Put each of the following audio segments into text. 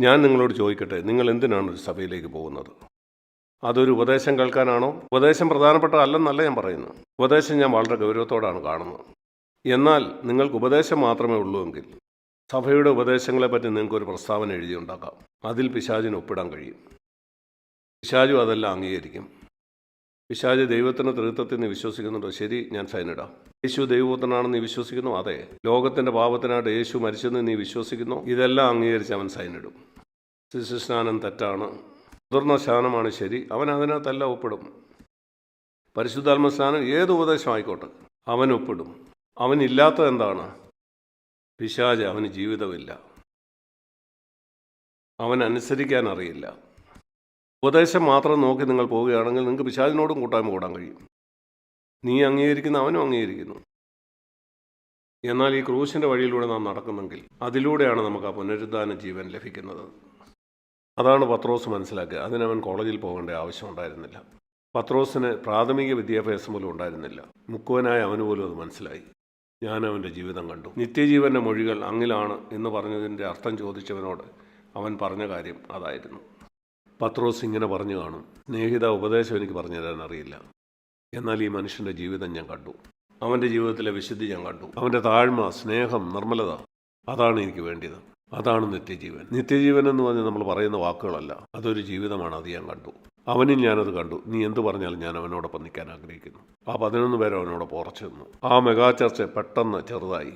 ഞാൻ നിങ്ങളോട് ചോദിക്കട്ടെ നിങ്ങൾ എന്തിനാണ് ഒരു സഭയിലേക്ക് പോകുന്നത്? അതൊരു ഉപദേശം കേൾക്കാനാണോ? ഉപദേശം പ്രധാനപ്പെട്ട അല്ലെന്നല്ല ഞാൻ പറയുന്നു ഉപദേശം ഞാൻ വളരെ ഗൗരവത്തോടാണ് കാണുന്നത്. എന്നാൽ നിങ്ങൾക്ക് ഉപദേശം മാത്രമേ ഉള്ളൂ എങ്കിൽ സഭയുടെ ഉപദേശങ്ങളെപ്പറ്റി നിങ്ങൾക്കൊരു പ്രസ്താവന എഴുതിയുണ്ടാക്കാം. അതിൽ പിശാചിന് ഒപ്പിടാൻ കഴിയും. പിശാജു അതെല്ലാം അംഗീകരിക്കും. പിശാജ് ദൈവത്തിന്റെ തൃത്വത്തിൽ നീ വിശ്വസിക്കുന്നുണ്ടോ? ശരി ഞാൻ സൈനിടാം യേശു ദൈവപുത്രനാണെന്ന് നീ വിശ്വസിക്കുന്നു? അതെ. ലോകത്തിന്റെ പാപത്തിനായിട്ട് യേശു മരിച്ചെന്ന് നീ വിശ്വസിക്കുന്നു? ഇതെല്ലാം അംഗീകരിച്ച് അവൻ സൈനിടും ശിശുസ്നാനം തെറ്റാണ്. മുതിർന്ന സ്നാനമാണ് ശരി. അവൻ അതിനകത്തല്ല ഒപ്പിടും. പരിശുദ്ധാത്മ സ്നാനം ഏത് ഉപദേശം ആയിക്കോട്ടെ അവൻ ഒപ്പിടും. അവനില്ലാത്തത് എന്താണ്? പിശാജ് അവന് ജീവിതമില്ല. അവൻ അനുസരിക്കാൻ അറിയില്ല. ഉപദേശം മാത്രം നോക്കി നിങ്ങൾ പോവുകയാണെങ്കിൽ നിങ്ങൾക്ക് പിശാജിനോടും കൂട്ടായ്മ കൂടാൻ കഴിയും. നീ അംഗീകരിക്കുന്ന അവനും അംഗീകരിക്കുന്നു. എന്നാൽ ഈ ക്രൂശിന്റെ വഴിയിലൂടെ നാം നടക്കുന്നെങ്കിൽ അതിലൂടെയാണ് നമുക്ക് ആ പുനരുദ്ധാന ജീവൻ ലഭിക്കുന്നത്. അതാണ് പത്രോസ് മനസ്സിലാക്കുക. അതിനവൻ കോളേജിൽ പോകേണ്ട ആവശ്യമുണ്ടായിരുന്നില്ല പത്രോസിന് പ്രാഥമിക വിദ്യാഭ്യാസം പോലും ഉണ്ടായിരുന്നില്ല. മുക്കുവനായ അവന് പോലും അത് മനസ്സിലായി. ഞാൻ അവന്റെ ജീവിതം കണ്ടു. നിത്യജീവന്റെ മൊഴികൾ അങ്ങിലാണ് എന്ന് പറഞ്ഞതിന്റെ അർത്ഥം ചോദിച്ചവനോട് അവൻ പറഞ്ഞ കാര്യം അതായിരുന്നു. പത്രോസ് ഇങ്ങനെ പറഞ്ഞു കാണും. സ്നേഹിത ഉപദേശം എനിക്ക് പറഞ്ഞു തരാൻ അറിയില്ല. എന്നാൽ ഈ മനുഷ്യന്റെ ജീവിതം ഞാൻ കണ്ടു. അവന്റെ ജീവിതത്തിലെ വിശുദ്ധി ഞാൻ കണ്ടു. അവന്റെ താഴ്മ സ്നേഹം നിർമ്മലത അതാണ് എനിക്ക് വേണ്ടിയത്. അതാണ് നിത്യജീവൻ. നിത്യജീവൻ എന്ന് പറഞ്ഞാൽ നമ്മൾ പറയുന്ന വാക്കുകളല്ല. അതൊരു ജീവിതമാണ്. അത് ഞാൻ കണ്ടു. അവനും ഞാനത് കണ്ടു. നീ എന്ത് പറഞ്ഞാലും ഞാൻ അവനോടൊപ്പം നിൽക്കാൻ ആഗ്രഹിക്കുന്നു. ആ പതിനൊന്ന് പേരും അവനോടൊപ്പം ഉറച്ചു നിന്നു. ആ മെഗാ ചർച്ച പെട്ടെന്ന് ചെറുതായി.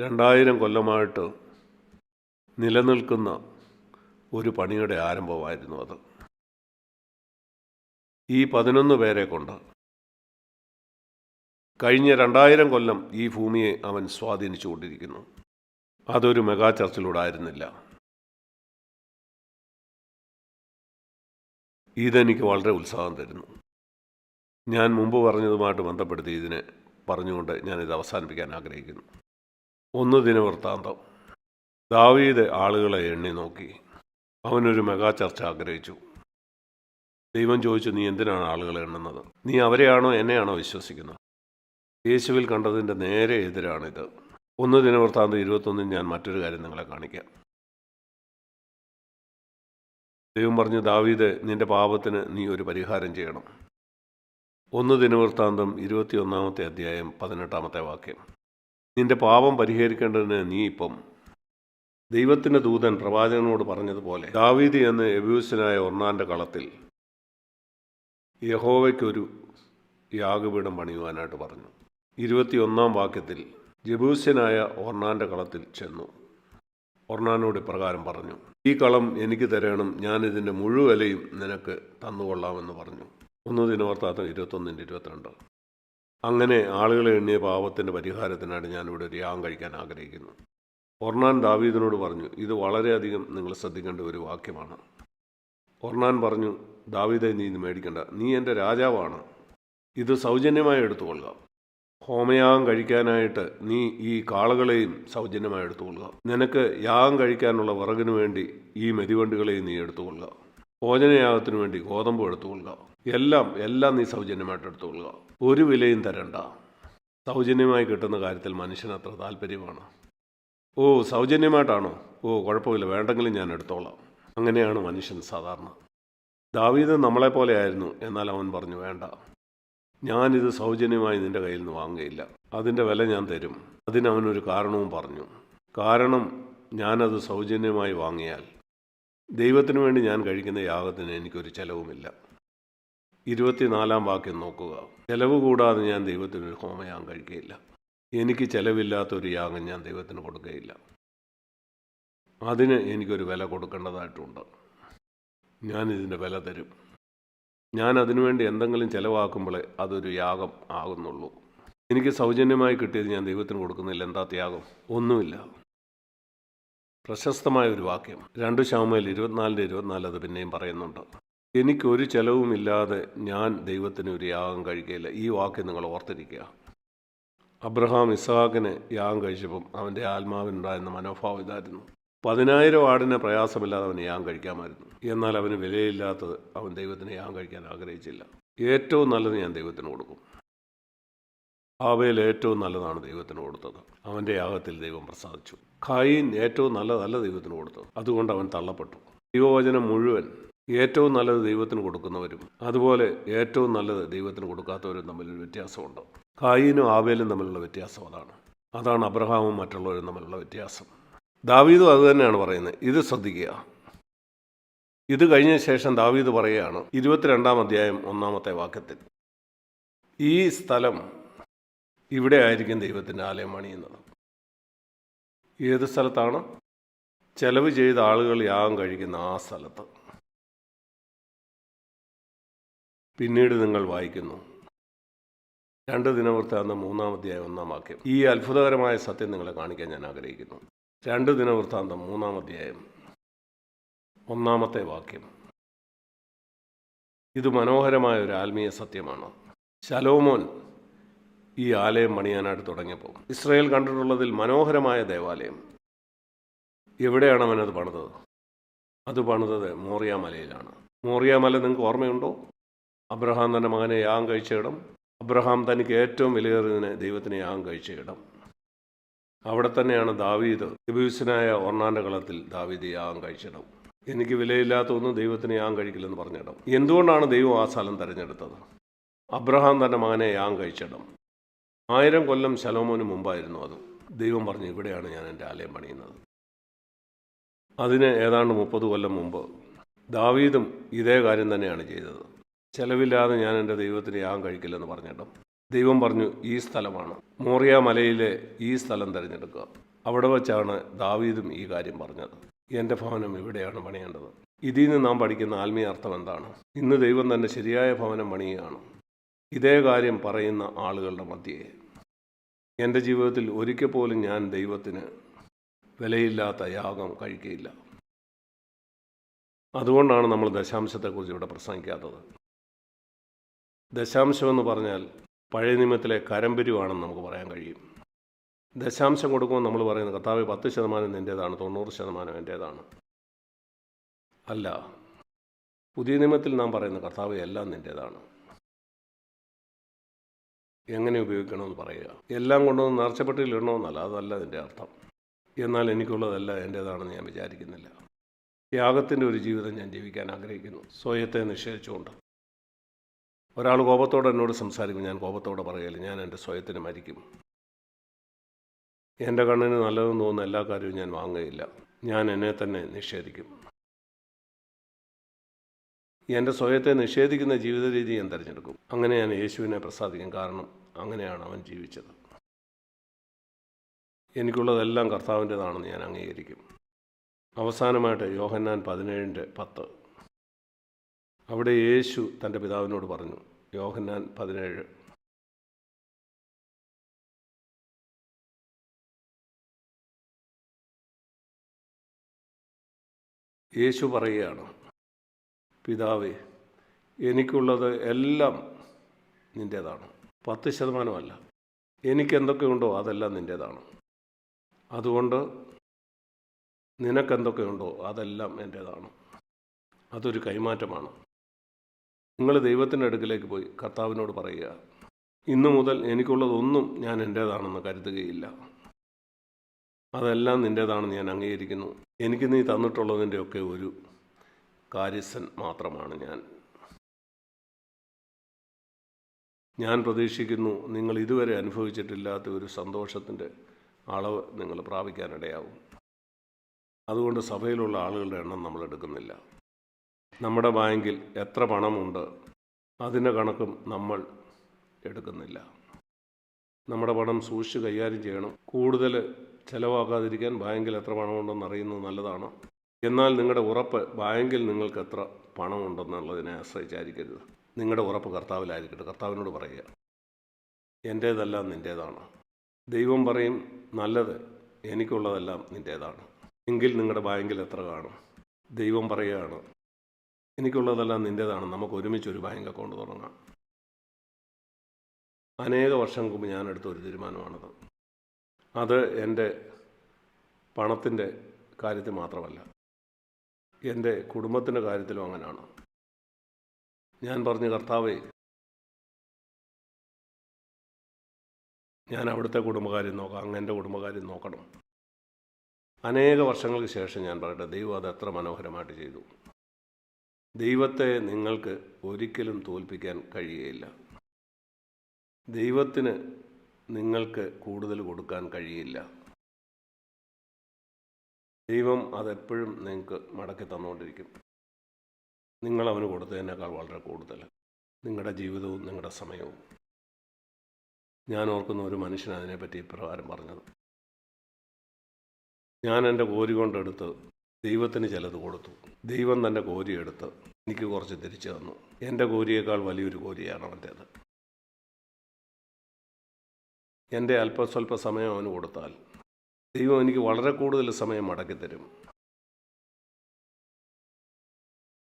രണ്ടായിരം കൊല്ലമായിട്ട് നിലനിൽക്കുന്ന ഒരു പണിയുടെ ആരംഭമായിരുന്നു അത്. ഈ പതിനൊന്ന് പേരെ കൊണ്ട് കഴിഞ്ഞ രണ്ടായിരം കൊല്ലം ഈ ഭൂമിയെ അവൻ സ്വാധീനിച്ചുകൊണ്ടിരിക്കുന്നു. അതൊരു മെഗാ ചർച്ചിലൂടെ ആയിരുന്നില്ല ഇതെനിക്ക് വളരെ ഉത്സാഹം തരുന്നു. ഞാൻ മുമ്പ് പറഞ്ഞതുമായിട്ട് ബന്ധപ്പെടുത്തി ഇതിനെ പറഞ്ഞുകൊണ്ട് ഞാനിത് അവസാനിപ്പിക്കാൻ ആഗ്രഹിക്കുന്നു. ഒന്ന് ദിന വൃത്താന്തം ദാവീദ് ആളുകളെ എണ്ണി നോക്കി. അവനൊരു മെഗാ ചർച്ച ആഗ്രഹിച്ചു. ദൈവം ചോദിച്ചു നീ എന്തിനാണ് ആളുകളെ എണ്ണുന്നത്? നീ അവരെയാണോ എന്നെയാണോ വിശ്വസിക്കുന്നത്? യേശുവിൽ കണ്ടതിന്റെ നേരെ എതിരാണിത്. ഒന്ന് ദിനവൃത്താന്തം ഇരുപത്തൊന്നിൽ ഞാൻ മറ്റൊരു കാര്യം നിങ്ങളെ കാണിക്കാം. ദൈവം പറഞ്ഞു ദാവീദ് നിന്റെ പാപത്തിന് നീ ഒരു പരിഹാരം ചെയ്യണം. ഒന്ന് ദിനവൃത്താന്തം ഇരുപത്തിയൊന്നാമത്തെ അധ്യായം പതിനെട്ടാമത്തെ വാക്യം. നിന്റെ പാപം പരിഹരിക്കേണ്ടതിന് നീ ഇപ്പം ദൈവത്തിന്റെ ദൂതൻ പ്രവാചകനോട് പറഞ്ഞതുപോലെ ദാവീദ് എന്ന് എബ്യൂസിനായ ഒന്നാന്റെ കളത്തിൽ യഹോവയ്ക്കൊരു യാഗപീഠം പണിയുവാനായിട്ട് പറഞ്ഞു. ഇരുപത്തിയൊന്നാം വാക്യത്തിൽ ജബൂസ്യനായ ഒർണാന്റെ കളത്തിൽ ചെന്നു. ഒർണാനോട് ഇപ്രകാരം പറഞ്ഞു ഈ കളം എനിക്ക് തരണം ഞാനിതിന്റെ മുഴുവലയും നിനക്ക് തന്നുകൊള്ളാമെന്ന് പറഞ്ഞു. ഒന്ന് ദിനവർത്താത്തം ഇരുപത്തൊന്നിന്റെ ഇരുപത്തിരണ്ട്. അങ്ങനെ ആളുകളെ എണ്ണിയ പാപത്തിന്റെ പരിഹാരത്തിനായിട്ട് ഞാനിവിടെ ഒരു യാഗം കഴിക്കാൻ ആഗ്രഹിക്കുന്നു. ഒർണാൻ ദാവീദിനോട് പറഞ്ഞു ഇത് വളരെയധികം നിങ്ങൾ ശ്രദ്ധിക്കേണ്ട ഒരു വാക്യമാണ്. ഒർണാൻ പറഞ്ഞു ദാവീദെ നീ ഇത് മേടിക്കണ്ട. നീ എന്റെ രാജാവാണ്. ഇത് സൗജന്യമായി എടുത്തുകൊള്ളുക. ഹോമയാഗം കഴിക്കാനായിട്ട് നീ ഈ കാളകളെയും സൗജന്യമായി എടുത്തുകൊള്ളുക. നിനക്ക് യാഗം കഴിക്കാനുള്ള വിറകിന് വേണ്ടി ഈ മെതിവണ്ടികളെയും നീ എടുത്തുകൊള്ളുക. ഭോജനയാഗത്തിനു വേണ്ടി ഗോതമ്പ് എടുത്തുകൊള്ളുക. എല്ലാം എല്ലാം നീ സൗജന്യമായിട്ട് എടുത്തുകൊള്ളുക. ഒരു വിലയും തരണ്ട. സൗജന്യമായി കിട്ടുന്ന കാര്യത്തിൽ മനുഷ്യന് അത്ര താല്പര്യമാണ്. ഓ സൗജന്യമായിട്ടാണോ? ഓ കുഴപ്പമില്ല. വേണ്ടെങ്കിലും ഞാൻ എടുത്തോളാം. അങ്ങനെയാണ് മനുഷ്യൻ സാധാരണ. ദാവീദ് നമ്മളെപ്പോലെ ആയിരുന്നു എന്നാൽ അവൻ പറഞ്ഞു വേണ്ട. ഞാനിത് സൗജന്യമായി നിന്റെ കയ്യിൽ നിന്ന് വാങ്ങുകയില്ല. അതിന്റെ വില ഞാൻ തരും. അതിനവനൊരു കാരണവും പറഞ്ഞു. കാരണം ഞാനത് സൗജന്യമായി വാങ്ങിയാൽ ദൈവത്തിനു വേണ്ടി ഞാൻ കഴിക്കുന്ന യാഗത്തിന് എനിക്കൊരു ചെലവുമില്ല. ഇരുപത്തിനാലാം വാക്യം നോക്കുക. ചെലവ് കൂടാതെ ഞാൻ ദൈവത്തിനൊരു ഹോമയാൻ കഴിക്കുകയില്ല. എനിക്ക് ചെലവില്ലാത്ത ഒരു യാഗം ഞാൻ ദൈവത്തിന് കൊടുക്കുകയില്ല. അതിന് എനിക്കൊരു വില കൊടുക്കേണ്ടതായിട്ടുണ്ട്. ഞാനിതിന്റെ വില തരും. ഞാൻ അതിനുവേണ്ടി എന്തെങ്കിലും ചിലവാക്കുമ്പോഴേ അതൊരു യാഗം ആകുന്നുള്ളൂ. എനിക്ക് സൗജന്യമായി കിട്ടിയത് ഞാൻ ദൈവത്തിന് കൊടുക്കുന്നില്ല. എന്താ ത്യാഗം? ഒന്നുമില്ല. പ്രശസ്തമായ ഒരു വാക്യം. രണ്ട് ശാമയിൽ ഇരുപത്തിനാലിന്റെ ഇരുപത്തിനാല് അത് പിന്നെയും പറയുന്നുണ്ട്. എനിക്കൊരു ചെലവുമില്ലാതെ ഞാൻ ദൈവത്തിന് ഒരു യാഗം കഴിക്കുകയില്ല. ഈ വാക്യം നിങ്ങൾ ഓർത്തിരിക്കുക. അബ്രഹാം ഇസാഖിന് യാഗം കഴിച്ചപ്പം അവന്റെ ആത്മാവിനുണ്ടായിരുന്ന മനോഭാവം ഇതായിരുന്നു. പതിനായിരം ആടിന് പ്രയാസമില്ലാതെ അവന് യാം കഴിക്കാമായിരുന്നു. എന്നാൽ അവന് വിലയില്ലാത്തത് അവൻ ദൈവത്തിന് യാം കഴിക്കാൻ ആഗ്രഹിച്ചില്ല. ഏറ്റവും നല്ലത് ഞാൻ ദൈവത്തിന് കൊടുക്കും. ആവേൽ ഏറ്റവും നല്ലതാണ് ദൈവത്തിന് കൊടുത്തത്. അവന്റെ യാഗത്തിൽ ദൈവം പ്രസാദിച്ചു. ഖായിൻ ഏറ്റവും നല്ലതല്ല ദൈവത്തിന് കൊടുത്തത്. അതുകൊണ്ട് അവൻ തള്ളപ്പെട്ടു. ദൈവവചനം മുഴുവൻ ഏറ്റവും നല്ലത് ദൈവത്തിന് കൊടുക്കുന്നവരും അതുപോലെ ഏറ്റവും നല്ലത് ദൈവത്തിന് കൊടുക്കാത്തവരും തമ്മിലൊരു വ്യത്യാസമുണ്ട്. ഖായിനും ആവേലും തമ്മിലുള്ള വ്യത്യാസം അതാണ്. അതാണ് അബ്രഹാമും മറ്റുള്ളവരും തമ്മിലുള്ള വ്യത്യാസം. ദാവീദും അത് തന്നെയാണ് പറയുന്നത്. ഇത് ശ്രദ്ധിക്കുക. ഇത് കഴിഞ്ഞ ശേഷം ദാവീദ് പറയുകയാണ് ഇരുപത്തിരണ്ടാം അധ്യായം ഒന്നാമത്തെ വാക്യത്തിൽ ഈ സ്ഥലം ഇവിടെ ആയിരിക്കും ദൈവത്തിന്റെ ആലയം പണിയുന്നത് ഏത് സ്ഥലത്താണ്? ചെലവ് ചെയ്ത ആളുകൾ യാഗം കഴിക്കുന്ന ആ സ്ഥലത്ത്. പിന്നീട് നിങ്ങൾ വായിക്കുന്നു രണ്ട് ദിനവൃത്താകുന്ന മൂന്നാം അധ്യായം ഒന്നാം വാക്യം. ഈ അത്ഭുതകരമായ സത്യം നിങ്ങളെ കാണിക്കാൻ ഞാൻ ആഗ്രഹിക്കുന്നു. രണ്ട് ദിനവൃത്താന്തം മൂന്നാം അധ്യായം ഒന്നാമത്തെ വാക്യം. ഇത് മനോഹരമായ ഒരു ആത്മീയ സത്യമാണ്. ശലോമോൻ ഈ ആലയം പണിയാനായിട്ട് തുടങ്ങിയപ്പോൾ ഇസ്രയേൽ കണ്ടിട്ടുള്ളതിൽ മനോഹരമായ ദേവാലയം. എവിടെയാണ് അവനത് പണിതത്? അത് പണിതത് മോറിയ മലയിലാണ്. മല നിങ്ങൾക്ക് ഓർമ്മയുണ്ടോ? അബ്രഹാം തന്റെ മകനെ യാഗം കഴിച്ച ഇടം. അബ്രഹാം തനിക്ക് ഏറ്റവും വിലയേറിയതിന് ദൈവത്തിന് യാഗം കഴിച്ച ഇടം. അവിടെ തന്നെയാണ് ദാവീദ് എബൂസിനായ ഒർണാന്റെ കളത്തിൽ ദാവീദ് യാഗം കഴിച്ചിടം. എനിക്ക് വിലയില്ലാത്ത ഒന്നും ദൈവത്തിന് യാഗം കഴിക്കില്ലെന്ന് പറഞ്ഞിടം. എന്തുകൊണ്ടാണ് ദൈവം ആ സ്ഥലം തിരഞ്ഞെടുത്തത്? അബ്രഹാം തന്റെ മകനെ യാഗം കഴിച്ചിടം. ആയിരം കൊല്ലം ശലോമോന് മുമ്പായിരുന്നു അത്. ദൈവം പറഞ്ഞു ഇവിടെയാണ് ഞാൻ എന്റെ ആലയം പണിയുന്നത്. അതിന് ഏതാണ്ട് മുപ്പത് കൊല്ലം മുമ്പ് ദാവീദും ഇതേ കാര്യം തന്നെയാണ് ചെയ്തത്. ചെലവില്ലാതെ ഞാൻ എന്റെ ദൈവത്തിന് യാഗം കഴിക്കില്ലെന്ന് പറഞ്ഞിട്ടും ദൈവം പറഞ്ഞു ഈ സ്ഥലമാണ്. മോറിയ മലയിലെ ഈ സ്ഥലം തിരഞ്ഞെടുക്കുക. അവിടെ വച്ചാണ് ദാവീദും ഈ കാര്യം പറഞ്ഞത്. എന്റെ ഭവനം ഇവിടെയാണ് പണിയേണ്ടത്. ഇതിൽ നിന്ന് നാം പഠിക്കുന്ന ആത്മീയ അർത്ഥം എന്താണ്? ഇന്ന് ദൈവം തന്നെ ശരിയായ ഭവനം പണിയുകയാണ്. ഇതേ കാര്യം പറയുന്ന ആളുകളുടെ മധ്യേ എന്റെ ജീവിതത്തിൽ ഒരിക്കൽ പോലും ഞാൻ ദൈവത്തിന് വിലയില്ലാത്ത യാഗം കഴിക്കുകയില്ല. അതുകൊണ്ടാണ് നമ്മൾ ദശാംശത്തെക്കുറിച്ച് ഇവിടെ പ്രസംഗിക്കാത്തത്. ദശാംശം എന്ന് പറഞ്ഞാൽ പഴയ നിയമത്തിലെ കരമ്പരുവാണെന്ന് നമുക്ക് പറയാൻ കഴിയും. ദശാംശം കൊടുക്കുമ്പോൾ നമ്മൾ പറയുന്നത് കർത്താവ് പത്ത് ശതമാനം നിന്റേതാണ് തൊണ്ണൂറ് ശതമാനം എന്റേതാണ് അല്ല. പുതിയ നിയമത്തിൽ നാം പറയുന്ന കർത്താവ് എല്ലാം നിന്റേതാണ് എങ്ങനെ ഉപയോഗിക്കണമെന്ന് പറയുക. എല്ലാം കൊണ്ടുവന്ന് നേർച്ചപ്പെട്ടിൽ ഇടണമെന്നല്ല അതല്ല അതിന്റെ അർത്ഥം. എന്നാൽ എനിക്കുള്ളതല്ല എന്റേതാണെന്ന് ഞാൻ വിചാരിക്കുന്നില്ല. യാഗത്തിന്റെ ഒരു ജീവിതം ഞാൻ ജീവിക്കാൻ ആഗ്രഹിക്കുന്നു. സ്വയത്തെ നിഷേധിച്ചുകൊണ്ട് ഒരാൾ കോപത്തോടെ എന്നോട് സംസാരിക്കും ഞാൻ കോപത്തോടെ പറയല്ല ഞാൻ എന്റെ സ്വയത്തിന് മരിക്കും. എന്റെ കണ്ണിന് നല്ലതെന്ന് തോന്നുന്ന എല്ലാ കാര്യവും ഞാൻ വാങ്ങുകയില്ല. ഞാൻ എന്നെ തന്നെ നിഷേധിക്കും. എന്റെ സ്വയത്തെ നിഷേധിക്കുന്ന ജീവിത രീതി ഞാൻ തിരഞ്ഞെടുക്കും. അങ്ങനെ ഞാൻ യേശുവിനെ പ്രസാദിക്കും. കാരണം അങ്ങനെയാണ് അവൻ ജീവിച്ചത്. എനിക്കുള്ളതെല്ലാം കർത്താവിന്റെതാണെന്ന് ഞാൻ അംഗീകരിക്കും. അവസാനമായിട്ട് യോഹന്നാൻ പതിനേഴിന്റെ പത്ത്. അവിടെ യേശു തന്റെ പിതാവിനോട് പറഞ്ഞു യോഹന്നാൻ പതിനേഴ്. യേശു പറയുകയാണ് പിതാവേ എനിക്കുള്ളത് എല്ലാം നിന്റേതാണ്. പത്ത് ശതമാനമല്ല എനിക്കെന്തൊക്കെയുണ്ടോ അതെല്ലാം നിന്റേതാണ്. അതുകൊണ്ട് നിനക്കെന്തൊക്കെയുണ്ടോ അതെല്ലാം എന്റേതാണ്. അതൊരു കൈമാറ്റമാണ്. നിങ്ങൾ ദൈവത്തിന്റെ അടുക്കിലേക്ക് പോയി കർത്താവിനോട് പറയുക. ഇന്നു മുതൽ എനിക്കുള്ളതൊന്നും ഞാൻ എന്റേതാണെന്ന് കരുതുകയില്ല. അതെല്ലാം നിന്റേതാണെന്ന് ഞാൻ അംഗീകരിക്കുന്നു. എനിക്ക് നീ തന്നിട്ടുള്ളതിന്റെയൊക്കെ ഒരു കാര്യസ്ഥൻ മാത്രമാണ് ഞാൻ. ഞാൻ പ്രതീക്ഷിക്കുന്നു നിങ്ങൾ ഇതുവരെ അനുഭവിച്ചിട്ടില്ലാത്ത ഒരു സന്തോഷത്തിന്റെ അളവ് നിങ്ങൾ പ്രാപിക്കാനിടയാവും. അതുകൊണ്ട് സഭയിലുള്ള ആളുകളുടെ എണ്ണം നമ്മൾ എടുക്കുന്നില്ല. നമ്മുടെ ബാങ്കിൽ എത്ര പണമുണ്ട് അതിന്റെ കണക്കും നമ്മൾ എടുക്കുന്നില്ല. നമ്മുടെ പണം സൂക്ഷിച്ച് കൈകാര്യം ചെയ്യണം. കൂടുതൽ ചിലവാക്കാതിരിക്കാൻ ബാങ്കിൽ എത്ര പണമുണ്ടെന്ന് അറിയുന്നത് നല്ലതാണ്. എന്നാൽ നിങ്ങളുടെ ഉറപ്പ് ബാങ്കിൽ നിങ്ങൾക്ക് എത്ര പണമുണ്ടെന്നുള്ളതിനെ ആശ്രയിച്ചായിരിക്കരുത്. നിങ്ങളുടെ ഉറപ്പ് കർത്താവിലായിരിക്കട്ടെ. കർത്താവിനോട് പറയുക എന്റേതെല്ലാം നിന്റേതാണ് ദൈവം പറയും നല്ലത് എനിക്കുള്ളതെല്ലാം നിന്റേതാണ് എങ്കിൽ നിങ്ങളുടെ ബാങ്കിൽ എത്ര കാണും? ദൈവം പറയുകയാണ് എനിക്കുള്ളതെല്ലാം നിന്റേതാണ് നമുക്ക് ഒരുമിച്ച് ഒരു ബാങ്ക് അക്കൗണ്ട് തുടങ്ങാം. അനേക വർഷം മുമ്പ് ഞാൻ എടുത്ത ഒരു തീരുമാനമാണത്. അത് എന്റെ പണത്തിന്റെ കാര്യത്തിൽ മാത്രമല്ല എന്റെ കുടുംബത്തിന്റെ കാര്യത്തിലും അങ്ങനെയാണ് ഞാൻ പറഞ്ഞു കർത്താവേ ഞാൻ അവിടുത്തെ കുടുംബകാര്യം നോക്കാം അങ്ങന്റെ കുടുംബകാര്യം നോക്കണം. അനേക വർഷങ്ങൾക്ക് ശേഷം ഞാൻ പറയട്ടെ ദൈവം അത് എത്ര മനോഹരമായിട്ട് ചെയ്തു. ദൈവത്തെ നിങ്ങൾക്ക് ഒരിക്കലും തോൽപ്പിക്കാൻ കഴിയുകയില്ല ദൈവത്തിന് നിങ്ങൾക്ക് കൂടുതൽ കൊടുക്കാൻ കഴിയില്ല ദൈവം അതെപ്പോഴും നിങ്ങൾക്ക് മടക്കി തന്നുകൊണ്ടിരിക്കും. നിങ്ങൾ അവന് കൊടുത്തതിനേക്കാൾ വളരെ കൂടുതൽ. നിങ്ങളുടെ ജീവിതവും നിങ്ങളുടെ സമയവും. ഞാൻ ഓർക്കുന്ന ഒരു മനുഷ്യൻ അതിനെപ്പറ്റി ഇപ്രകാരം പറഞ്ഞത്. ഞാൻ എന്റെ കോരി കൊണ്ടെടുത്ത് ദൈവത്തിന് ചിലത് കൊടുത്തു. ദൈവം തന്നെ കോരിയെടുത്ത് എനിക്ക് കുറച്ച് തിരിച്ചു തന്നു. എന്റെ കോരിയേക്കാൾ വലിയൊരു കോരിയാണ് അവന്റേത് എന്റെ അല്പസ്വല്പ സമയം അവന് കൊടുത്താൽ ദൈവം എനിക്ക് വളരെ കൂടുതൽ സമയം മടക്കിത്തരും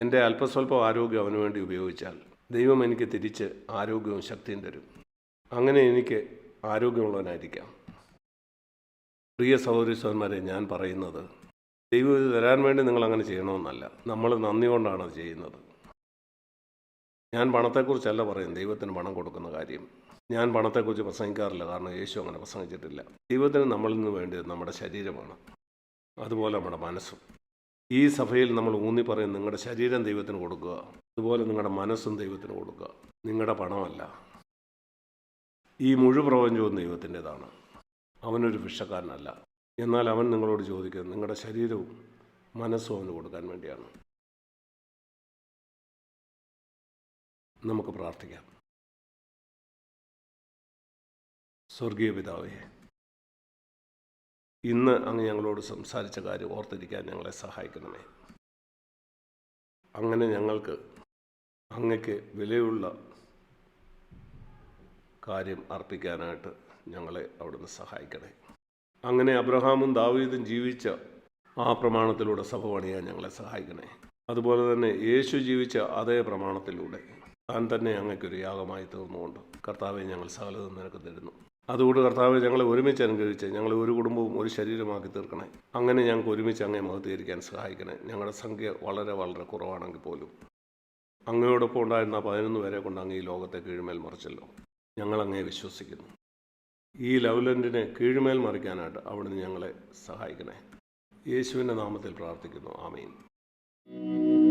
എന്റെ അല്പസ്വല്പം ആരോഗ്യം അവന് വേണ്ടി ഉപയോഗിച്ചാൽ ദൈവം എനിക്ക് തിരിച്ച് ആരോഗ്യവും ശക്തിയും തരും. അങ്ങനെ എനിക്ക് ആരോഗ്യമുള്ളവനായിരിക്കാം. പ്രിയ സഹോദരി സഹോദരന്മാരെ ഞാൻ പറയുന്നത് ദൈവം ഇത് തരാൻ വേണ്ടി നിങ്ങൾ അങ്ങനെ ചെയ്യണമെന്നല്ല. നമ്മൾ നന്ദി കൊണ്ടാണ് അത് ചെയ്യുന്നത്. ഞാൻ പണത്തെക്കുറിച്ചല്ല പറയും. ദൈവത്തിന് പണം കൊടുക്കുന്ന കാര്യം. ഞാൻ പണത്തെക്കുറിച്ച് പ്രസംഗിക്കാറില്ല. കാരണം യേശു അങ്ങനെ പ്രസംഗിച്ചിട്ടില്ല. ദൈവത്തിന് നമ്മളിൽ നിന്ന് വേണ്ടത് നമ്മുടെ ശരീരമാണ്. അതുപോലെ നമ്മുടെ മനസ്സും. ഈ സഭയിൽ നമ്മൾ ഊന്നി പറയും നിങ്ങളുടെ ശരീരം ദൈവത്തിന് കൊടുക്കുക. അതുപോലെ നിങ്ങളുടെ മനസ്സും ദൈവത്തിന് കൊടുക്കുക. നിങ്ങളുടെ പണമല്ല. ഈ മുഴുപ്രപഞ്ചവും ദൈവത്തിന്റെതാണ്. അവനൊരു ഭിക്ഷക്കാരനല്ല എന്നാൽ അവൻ നിങ്ങളോട് ചോദിക്കുന്നത് നിങ്ങളുടെ ശരീരവും മനസ്സും അവന് കൊടുക്കാൻ വേണ്ടിയാണ്. നമുക്ക് പ്രാർത്ഥിക്കാം. സ്വർഗീയ പിതാവേ ഇന്ന് അങ്ങ് ഞങ്ങളോട് സംസാരിച്ച കാര്യം ഓർത്തിരിക്കാൻ ഞങ്ങളെ സഹായിക്കണമേ. അങ്ങനെ ഞങ്ങൾക്ക് അങ്ങക്ക് വിലയുള്ള കാര്യം അർപ്പിക്കാനായിട്ട് ഞങ്ങളെ അവിടുന്ന് സഹായിക്കണേ. അങ്ങനെ അബ്രഹാമും ദാവീദും ജീവിച്ച ആ പ്രമാണത്തിലൂടെ സഭ പണിയാൻ ഞങ്ങളെ സഹായിക്കണേ. അതുപോലെ തന്നെ യേശു ജീവിച്ച അതേ പ്രമാണത്തിലൂടെ താൻ തന്നെ അങ്ങക്കൊരു യാഗമായി തീർന്നുകൊണ്ട് കർത്താവെ ഞങ്ങൾ സകലതും നിനക്ക് തരുന്നു. അതുകൊണ്ട് കർത്താവെ ഞങ്ങളെ ഒരുമിച്ച് അനുഗ്രഹിച്ച് ഞങ്ങളെ ഒരു കുടുംബവും ഒരു ശരീരമാക്കി തീർക്കണേ. അങ്ങനെ ഞങ്ങൾക്ക് ഒരുമിച്ച് അങ്ങേ മഹത്തീകരിക്കാൻ സഹായിക്കണേ. ഞങ്ങളുടെ സംഖ്യ വളരെ വളരെ കുറവാണെങ്കിൽ പോലും. അങ്ങയോടൊപ്പം ഉണ്ടായിരുന്ന പതിനൊന്ന് പേരെ കൊണ്ട് അങ്ങ് ഈ ലോകത്തെ കീഴ്മേൽ മറിച്ചല്ലോ. ഞങ്ങൾ അങ്ങേ വിശ്വസിക്കുന്നു. ഈ ലവ്ലൻഡിനെ കീഴ്മേൽ മറിക്കാനായിട്ട് അവിടുന്ന് ഞങ്ങളെ സഹായിക്കണേ. യേശുവിന്റെ നാമത്തിൽ പ്രാർത്ഥിക്കുന്നു. ആമീൻ.